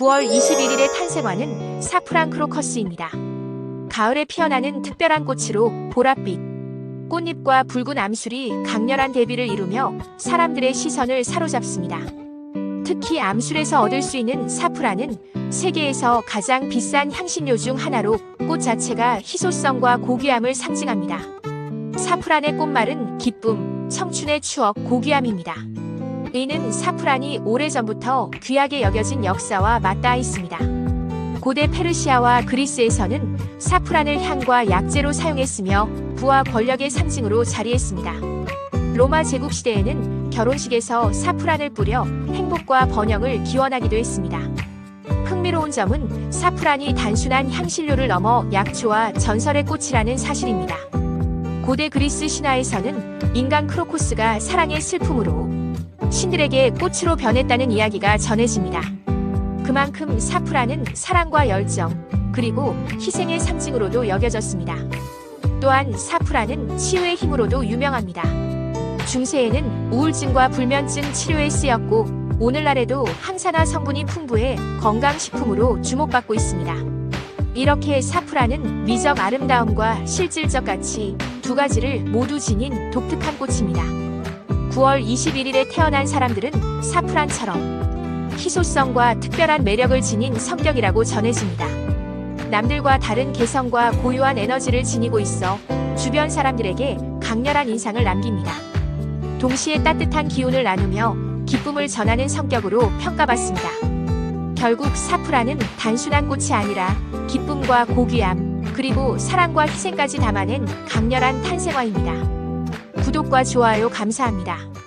9월 21일의 탄생화는 사프란 크로커스입니다. 가을에 피어나는 특별한 꽃으로 보랏빛, 꽃잎과 붉은 암술이 강렬한 대비를 이루며 사람들의 시선을 사로잡습니다. 특히 암술에서 얻을 수 있는 사프란은 세계에서 가장 비싼 향신료 중 하나로 꽃 자체가 희소성과 고귀함을 상징합니다. 사프란의 꽃말은 기쁨, 청춘의 추억, 고귀함입니다. 이는 사프란이 오래전부터 귀하게 여겨진 역사와 맞닿아 있습니다. 고대 페르시아와 그리스에서는 사프란을 향과 약재로 사용했으며 부와 권력의 상징으로 자리했습니다. 로마 제국 시대에는 결혼식에서 사프란을 뿌려 행복과 번영을 기원하기도 했습니다. 흥미로운 점은 사프란이 단순한 향신료를 넘어 약초와 전설의 꽃이라는 사실입니다. 고대 그리스 신화에서는 인간 크로코스가 사랑의 슬픔으로 신들에게 꽃으로 변했다는 이야기가 전해집니다. 그만큼 사프란은 사랑과 열정, 그리고 희생의 상징으로도 여겨졌습니다. 또한 사프란은 치유의 힘으로도 유명합니다. 중세에는 우울증과 불면증 치료에 쓰였고, 오늘날에도 항산화 성분이 풍부해 건강식품으로 주목받고 있습니다. 이렇게 사프란은 미적 아름다움과 실질적 가치 두 가지를 모두 지닌 독특한 꽃입니다. 9월 21일에 태어난 사람들은 사프란처럼 희소성과 특별한 매력을 지닌 성격이라고 전해집니다. 남들과 다른 개성과 고유한 에너지를 지니고 있어 주변 사람들에게 강렬한 인상을 남깁니다. 동시에 따뜻한 기운을 나누며 기쁨을 전하는 성격으로 평가받습니다. 결국 사프란은 단순한 꽃이 아니라 기쁨과 고귀함, 그리고 사랑과 희생까지 담아낸 강렬한 탄생화입니다. 구독과 좋아요 감사합니다.